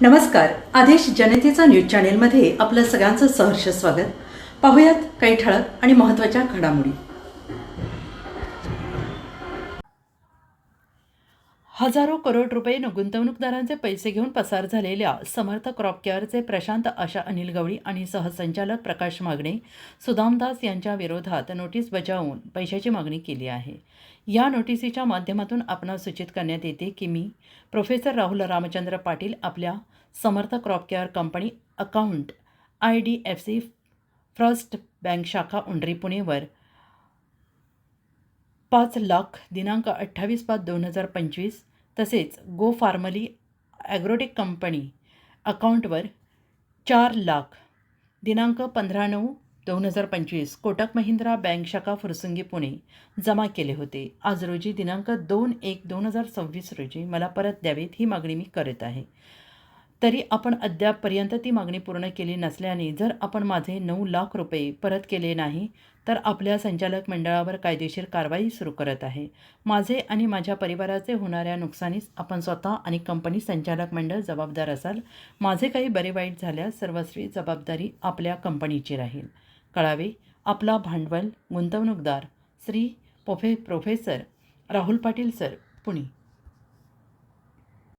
नमस्कार. आदेश जनतेचा न्यूज चॅनेलमध्ये आपलं सगळ्यांचं सहर्ष स्वागत. पाहुयात काही ठळक आणि महत्त्वाच्या घडामोडी. हजारो करोड रुपये गुंतवणूकदारांचे पैसे घेऊन पसार झालेल्या समर्थ क्रॉप केअरचे प्रशांत आशा अनिल गवळी आणि सहसंचालक प्रकाश मागणे सुदामदास यांच्या विरोधात नोटीस बजावून पैशाची मागणी केली आहे. या नोटिसीच्या माध्यमातून आपणास सूचित करण्यात येते की मी प्रोफेसर राहुल रामचंद्र पाटील आपल्या Samarth crop care company account I D F C first bank शाखा उंडरी पुणेवर पाच लाख दिनांक अठ्ठावीस पाच दोन हजार पंचवीस तसेच गो फार्मली ॲग्रोटेक कंपनी अकाउंटवर चार लाख दिनांक पंधरा नऊ दोन हजार पंचवीस कोटक महिंद्रा बँक शाखा फुरसुंगी पुणे जमा केले होते. आज रोजी दिनांक दोन एक दोन हजार सव्वीस रोजी मला परत द्यावेत ही मागणी मी करत आहे. तरी आपण अद्यापपर्यंत ती मागणी पूर्ण केली नसल्याने जर आपण माझे नऊ लाख रुपये परत केले नाही तर आपल्या संचालक मंडळावर कायदेशीर कारवाई सुरू करत आहे. माझे आणि माझ्या परिवाराचे होणाऱ्या नुकसानीस आपण स्वतः आणि कंपनी संचालक मंडळ जबाबदार असाल. माझे काही बरे वाईट झाल्यास सर्वस्वी जबाबदारी आपल्या कंपनीची राहील. कळावे आपला भांडवल गुंतवणूकदार श्री पोफे प्रोफेसर राहुल पाटील सर पुणे.